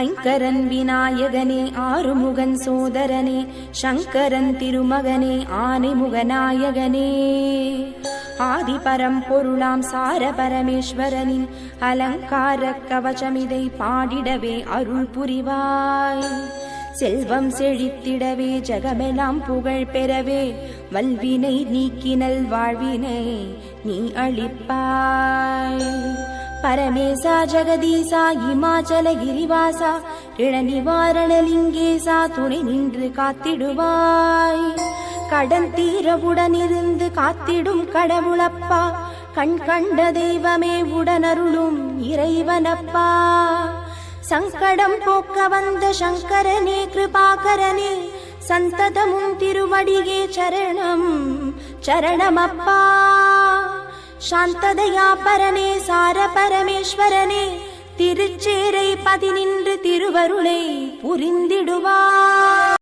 ஐங்கரன் விநாயகனே ஆறுமுகன் சோதரனே சங்கரன் திருமகனே ஆனைமுகநாயகனே ஆதி பரம்பொருளாம் சார பரமேஸ்வரனின் அலங்கார கவசமிதை பாடிடவே அருள் புரிவாய். செல்வம் செழித்திடவே ஜகமெல்லாம் புகழ் பெறவே வல்வினை நீக்கினல் வாழ்வினை நீ அளிப்பாய். பரமேசா ஜெகதீசா இமாச்சல கிரிவாசா ரிண நிவாரணலிங்கேசா துணை நின்று காத்திடுவாய். கடன் தீரவுடனிருந்து காத்திடும் கடவுளப்பா கண் கண்ட தெய்வமே உடனருளும் இறைவனப்பா. சங்கடம் போக்க வந்த சங்கரனே கிருபாகரனே சந்ததமும் திருவடியே சரணம் சரணமப்பா. சாந்ததையா பரனே சார பரமேஸ்வரனே திருச்சேரை பதினின்று திருவருளை புரிந்திடுவாய்